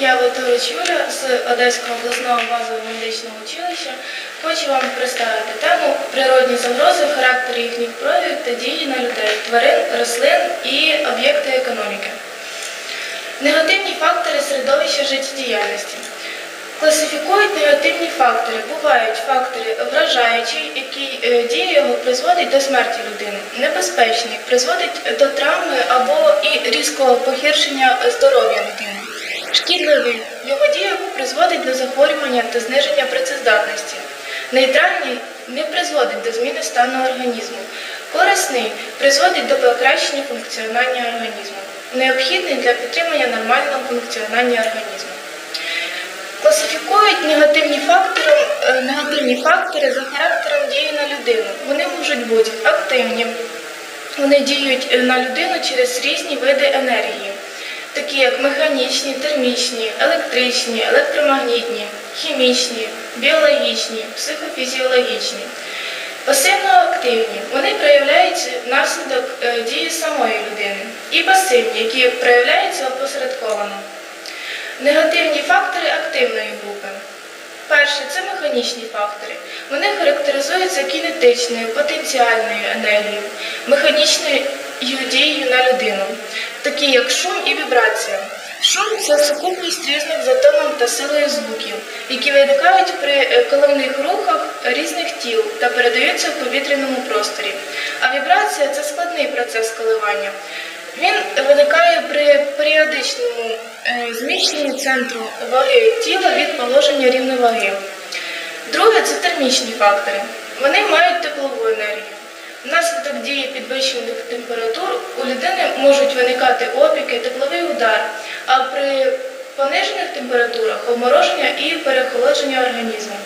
я Витович Юля з Одеського обласного базового медичного училища. Хочу вам представити тему природні загрози, характер їхніх проявів та дії на людей, тварин, рослин і об'єкти економіки. Негативні фактори середовища життєдіяльності. Класифікують негативні фактори. Бувають фактори вражаючі, які е, дія його призводить до смерті людини, небезпечні, призводить до травми або і різкого погіршення здоров'я людини. Шкідливий його дія призводить до захворювання та зниження працездатності. Нейтральний не призводить до зміни стану організму. Корисний призводить до покращення функціонування організму. Необхідний для підтримання нормального функціонування організму. Класифікують негативні фактори, е, негативні фактори за характером дії на людину. Вони можуть бути активні, вони діють е, на людину через різні види енергії, такі як механічні, термічні, електричні, електромагнітні, хімічні, біологічні, психофізіологічні. Пасивно-активні вони проявляються внаслідок е, дії самої людини, і пасивні, які проявляються опосередковано. Негативні фактори активної групи. Перше це механічні фактори. Вони характеризуються кінетичною, потенціальною енергією, механічною дією на людину, такі як шум і вібрація. Шум це сукупність різних за та силою звуків, які виникають при е, коливних рухах різних тіл та передаються в повітряному просторі. А вібрація це складний процес коливання. Він виникає при періодичному е, зміщенні центру ваги тіла від положення рівноваги. Друге це термічні фактори. Вони мають теплову енергію. Внаслідок дії підвищених температур у людини можуть виникати опіки, тепловий удар, а при понижених температурах обмороження і перехолодження організму.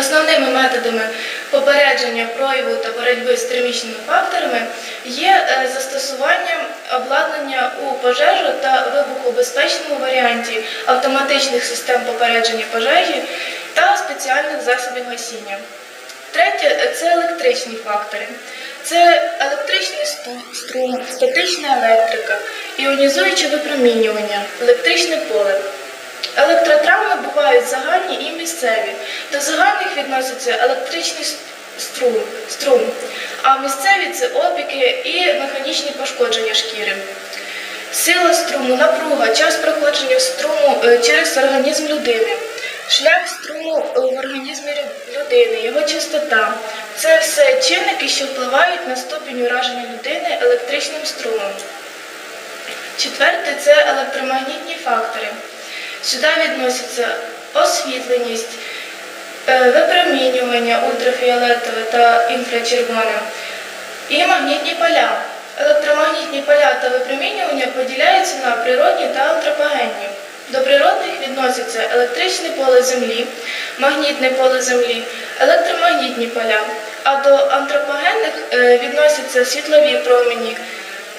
Основними методами попередження прояву та боротьби з термічними факторами є е, застосування обладнання у пожежу та вибухобезпечному варіанті автоматичних систем попередження пожежі та спеціальних засобів гасіння. Третє це електричні фактори. Це електричний струм, статична електрика, іонізуюче випромінювання, електричне поле. Електротравми бувають загальні і місцеві. До загальних відносяться електричний струм, струм, а місцеві це опіки і механічні пошкодження шкіри. Сила струму, напруга, час проходження струму е, через організм людини, шлях струму в організмі людини, його частота. Це все чинники, що впливають на ступінь ураження людини електричним струмом. Четверте це електромагнітні фактори. Сюди відносяться освітленість, е, випромінювання ультрафіолетове та інфрачервоне і магнітні поля. Електромагнітні поля та випромінювання поділяються на природні та антропогенні. До природних відносяться електричне поле Землі, магнітне поле Землі, електромагнітні поля, а до антропогенних е, відносяться світлові промені,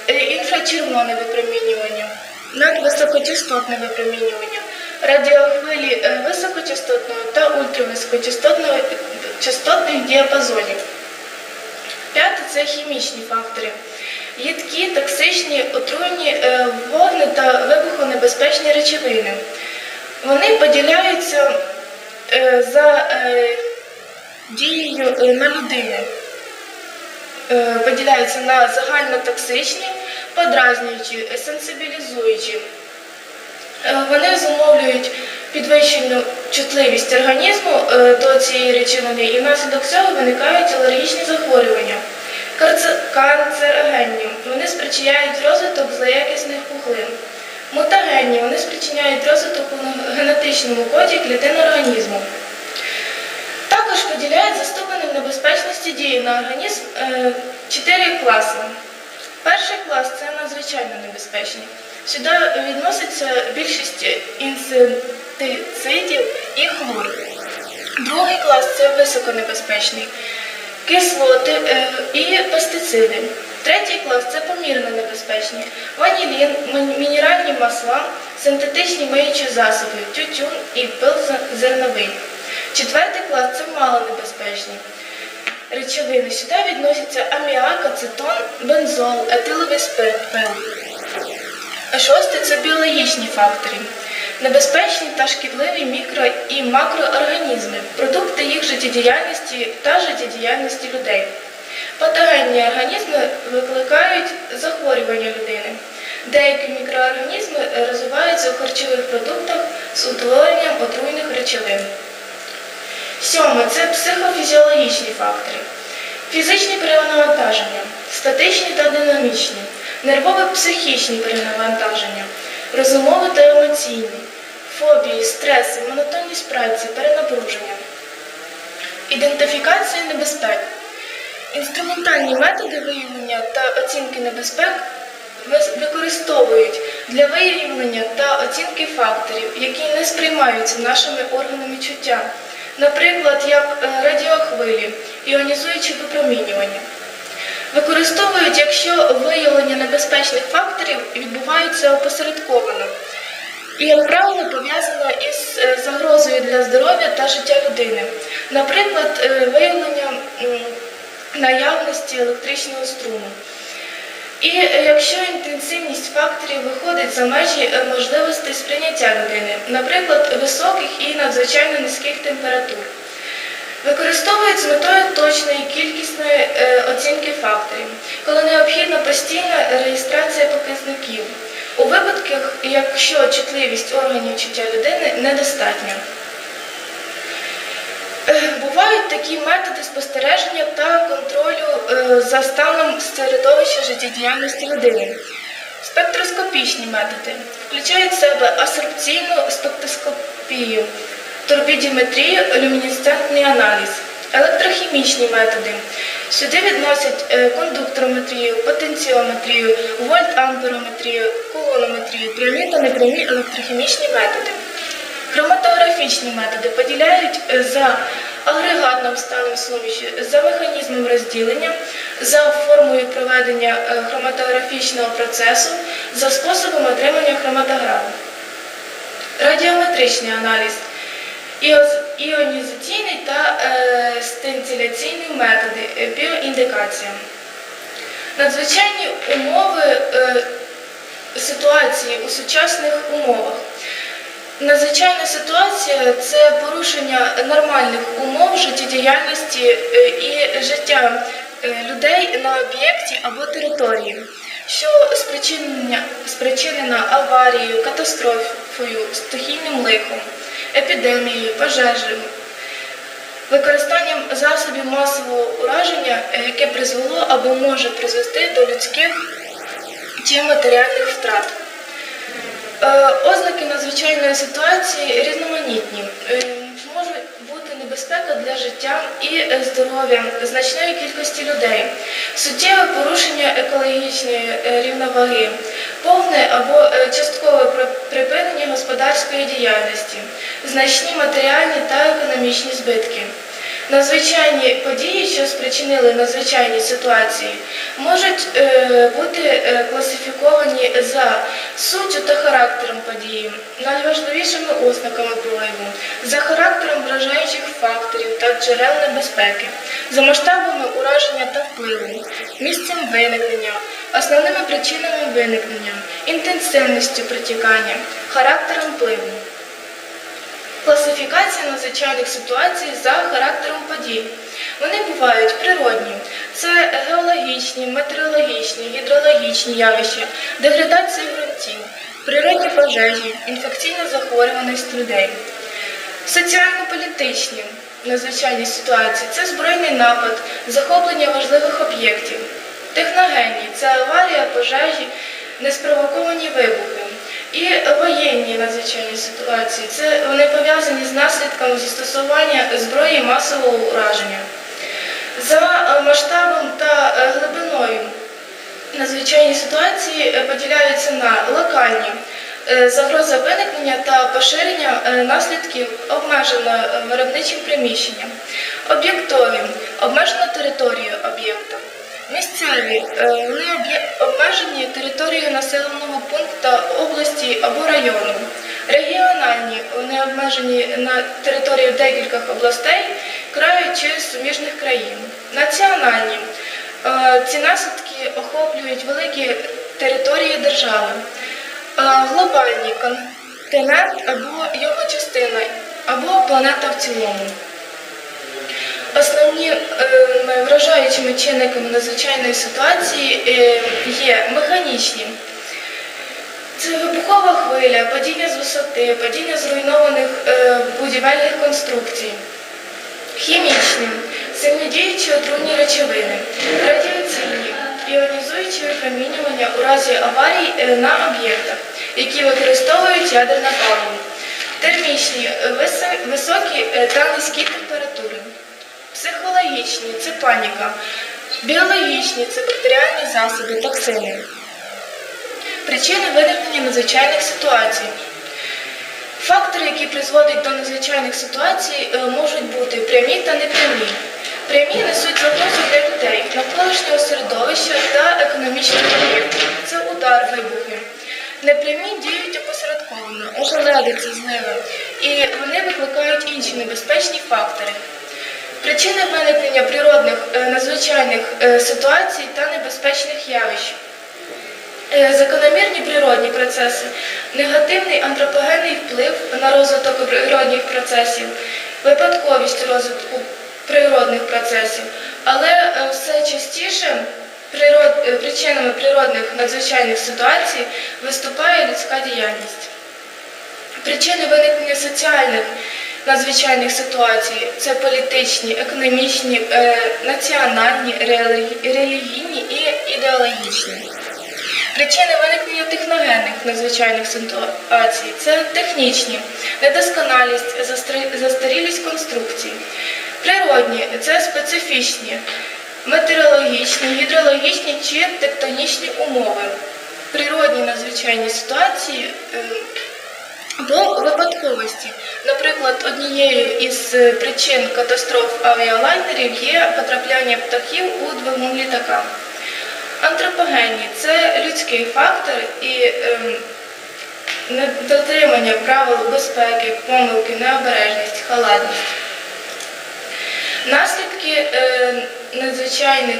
е, інфрачервоне випромінювання, надвисокочастотне випромінювання, радіохвилі е, високочастотного та ультрависокочастотного частотних діапазонів. П'яте це хімічні фактори. Їдкі, токсичні, отруйні е, вогни та вибухонебезпечні речовини. Вони поділяються е, за е, дією на людини. Поділяються на загальнотоксичні, подразнюючі, сенсибілізуючі. Вони зумовлюють підвищену чутливість організму до цієї речовини і внаслідок цього виникають алергічні захворювання. Канцерогенні вони спричиняють розвиток злоякісних пухлин. Мутагенні вони спричиняють розвиток у генетичному коді клітин організму. Також поділяють за ступенем небезпечності дії на організм е, чотири класи. Перший клас це надзвичайно небезпечні. Сюди відноситься більшість інсектицидів і хлор. Другий клас це високонебезпечний. Кислоти е, і пестициди. Третій клас це помірно небезпечні. Ванілін, мінеральні масла, синтетичні миючі засоби, тютюн і пил зерновий. Четвертий клас це малонебезпечні. Речовини сюди відносяться аміак, ацетон, бензол, етиловий спирт, пил. А шосте це біологічні фактори. Небезпечні та шкідливі мікро і макроорганізми, продукти їх життєдіяльності та життєдіяльності людей. Патогенні організми викликають захворювання людини. Деякі мікроорганізми розвиваються у харчових продуктах з утворенням отруйних речовин. Сьоме це психофізіологічні фактори. Фізичні перенавантаження, статичні та динамічні, нервово-психічні перенавантаження, розумові та емоційні, фобії, стреси, монотонність праці, перенапруження. Ідентифікація небезпек. Інструментальні методи виявлення та оцінки небезпек використовують для виявлення та оцінки факторів, які не сприймаються нашими органами чуття, наприклад, як е, радіохвилі, іонізуючі випромінювання. Використовують, якщо виявлення небезпечних факторів відбуваються опосередковано і, як правило, пов'язано із е, загрозою для здоров'я та життя людини. Наприклад, е, виявлення наявності електричного струму. І е, якщо інтенсивність факторів виходить за межі можливостей сприйняття людини, наприклад, високих і надзвичайно низьких температур. Використовують з метою точної кількісної оцінки факторів, коли необхідна постійна реєстрація показників. У випадках, якщо чутливість органів чуття людини недостатня. Е, Бувають такі методи спостереження та контролю е, за станом середовища життєдіяльності людини. Спектроскопічні методи включають в себе асорбційну спектроскопію, турбідіметрію, люмінесцентний аналіз, електрохімічні методи. Сюди відносять е, кондукторометрію, потенціометрію, вольтамперометрію, колонометрію, прямі та непрямі електрохімічні методи. Хроматографічні методи поділяють е, за агрегатним станом суміші, за механізмом розділення, за формою проведення е, хроматографічного процесу, за способом отримання хроматограми. Радіометричний аналіз, іоз- іонізаційний та е, стенциляційний методи, е, біоіндикація. Надзвичайні умови е, ситуації у сучасних умовах. Надзвичайна ситуація це порушення нормальних умов життєдіяльності і життя людей на об'єкті або території, що спричинена аварією, катастрофою, стихійним лихом, епідемією, пожежею, використанням засобів масового ураження, е, яке призвело або може призвести до людських чи матеріальних втрат. Е, Ознаки надзвичайної ситуації різноманітні. Е, Може бути небезпека для життя і здоров'я значної кількості людей, суттєве порушення екологічної рівноваги, повне або е, часткове при- припинення господарської діяльності, значні матеріальні та економічні збитки. Надзвичайні події, що спричинили надзвичайні ситуації, можуть е, бути е, класифіковані за суттю та характером події, найважливішими ознаками впливу, за характером вражаючих факторів та джерел небезпеки, за масштабами ураження та впливу, місцем виникнення, основними причинами виникнення, інтенсивністю протікання, характером впливу. Класифікація надзвичайних ситуацій за характером подій. Вони бувають природні, це геологічні, метеорологічні, гідрологічні явища, деградація ґрунтів, природні пожежі, інфекційна захворюваність людей. Соціально-політичні надзвичайні ситуації це збройний напад, захоплення важливих об'єктів. Техногенні це аварія, пожежі, неспровоковані вибухи. І воєнні надзвичайні ситуації це вони пов'язані з наслідками застосування зброї масового ураження. За масштабом та е, глибиною надзвичайні ситуації е, поділяються на локальні е, загроза виникнення та поширення наслідків обмежено виробничим приміщенням, об'єктові обмежено територію об'єкта. Місцеві е, вони обмежені територією населеного пункту, області або району. Регіональні вони обмежені на територію декількох областей, краю чи суміжних країн. Національні е, ці наслідки охоплюють великі території держави. глобальний континент або його частина, або планета в цілому. Основні е, вражаючими чинниками надзвичайної ситуації е, є механічні. Це вибухова хвиля, падіння з висоти, падіння зруйнованих е, будівельних конструкцій, хімічні, сильнодіючі отруйні речовини, радіаційні, іонізуючі випромінювання у разі аварій е, на об'єктах, які використовують ядерне паливо, термічні, високі е, та низькі температури, психологічні це паніка, біологічні це бактеріальні засоби, токсини. Причини виникнення надзвичайних ситуацій. Фактори, які призводять до надзвичайних ситуацій, е, можуть бути прямі та непрямі. Прямі несуть загрозу для людей, навколишнього середовища та економічних об'єктів. Це удар, вибухи. Непрямі діють опосередковано, ожеледиці, зливи, і вони викликають інші небезпечні фактори. Причини виникнення природних е, надзвичайних е, ситуацій та небезпечних явищ. Е, Закономірні природні процеси, негативний антропогенний вплив на розвиток природних процесів, випадковість розвитку природних процесів, але все частіше причинами природних надзвичайних ситуацій виступає людська діяльність. Причини виникнення соціальних надзвичайних ситуацій це політичні, економічні, е, національні, релігійні і ідеологічні. Причини виникнення техногенних надзвичайних ситуацій це технічні, недосконалість, застарілість конструкцій. Природні це специфічні, метеорологічні, гідрологічні чи тектонічні умови. Природні надзвичайні ситуації е, або випадковості. Наприклад, однією із е, причин катастроф авіалайнерів є потрапляння птахів у двигун літака. Антропогенні це людський фактор і ем, недотримання правил безпеки, помилки, необережність, халатність. Наслідки е, надзвичайних,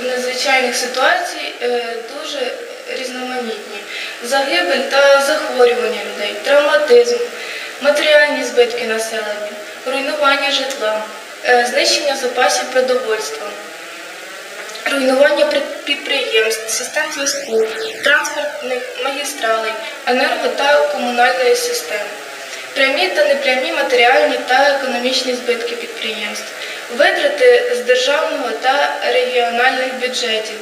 надзвичайних ситуацій е, дуже різноманітні. Загибель та захворювання людей, травматизм, матеріальні збитки населення, руйнування житла, е, знищення запасів продовольства руйнування підприємств, систем зв'язку, транспортних магістралей, енерго та комунальної системи, прямі та непрямі матеріальні та економічні збитки підприємств, витрати з державного та регіональних бюджетів,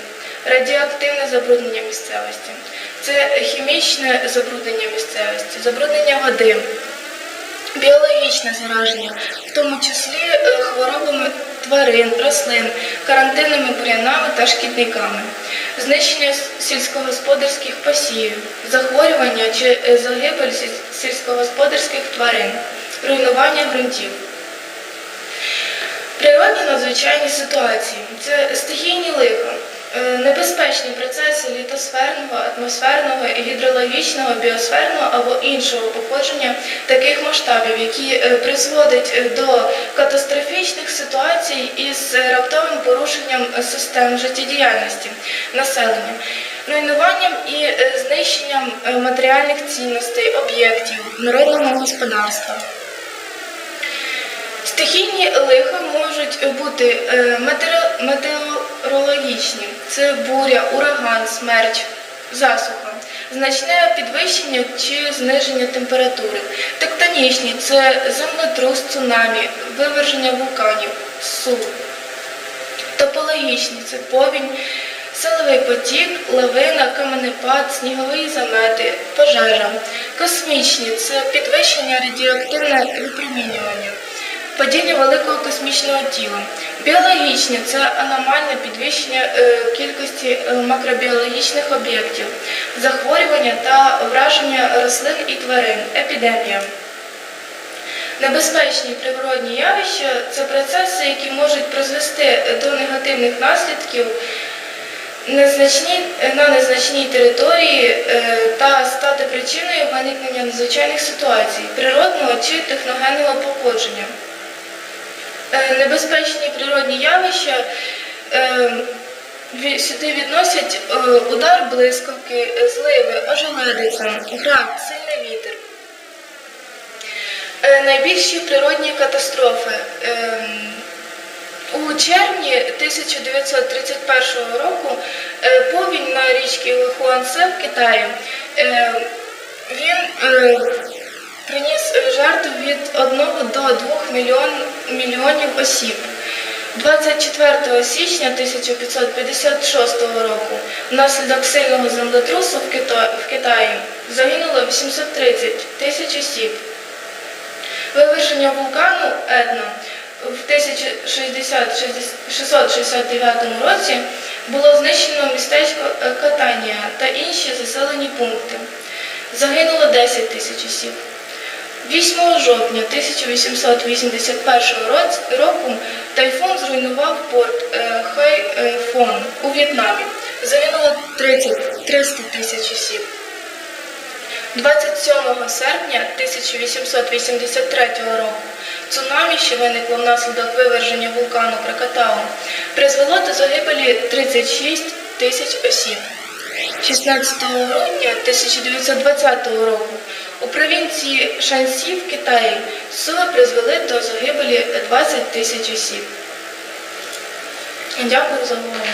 радіоактивне забруднення місцевості, це хімічне забруднення місцевості, забруднення води. Біологічне зараження, в тому числі е, хворобами тварин, рослин, карантинними бур'янами та шкідниками, знищення сільськогосподарських посівів, захворювання чи е, загибель сільськогосподарських тварин, руйнування ґрунтів. Природні надзвичайні ситуації це стихійні лиха, небезпечні процеси літосферного, атмосферного, гідрологічного, біосферного або іншого походження таких масштабів, які е, призводять е, до катастрофічних ситуацій із е, раптовим порушенням е, систем життєдіяльності населення, руйнуванням і е, знищенням е, матеріальних цінностей, об'єктів народного господарства. Стихійні лиха можуть бути е, метеоро- метеорологічні. Це буря, ураган, смерч, засуха, значне підвищення чи зниження температури. Тектонічні це землетрус, цунамі, виверження вулканів, сув. Топологічні це повінь, силовий потік, лавина, каменепад, снігові замети, пожежа. Космічні це підвищення радіоактивне випромінювання. Падіння великого космічного тіла. Біологічні це аномальне підвищення е, кількості е, макробіологічних об'єктів, захворювання та враження рослин і тварин, епідемія. Небезпечні природні явища це процеси, які можуть призвести до негативних наслідків на незначній території е, та стати причиною виникнення надзвичайних ситуацій природного чи техногенного походження. Е, Небезпечні природні явища е, Сюди відносять е, удар блискавки, зливи, ожеледиця, град, сильний вітер. Найбільші природні катастрофи. У червні 1931 року повінь на річці Хуансе в Китаї. Він приніс жертв від 1 до 2 мільйон, мільйонів осіб. 24 січня 1556 року внаслідок сильного землетрусу в Кита- в Китаї загинуло 830 тисяч осіб. Виверження вулкану Етна в 1669 році було знищено містечко е, Катанія та інші заселені пункти. Загинуло 10 тисяч осіб. 8 жовтня 1881 року тайфун зруйнував порт е, Хайфон у В'єтнамі. Загинуло 30 300 тисяч осіб. 27 серпня 1883 року цунамі, що виникло внаслідок виверження вулкану Кракатау, призвело до загибелі 36 тисяч осіб. 16 грудня 1920 року у провінції Шансі в Китаї суви призвели до загибелі 20 тисяч осіб. Дякую за увагу.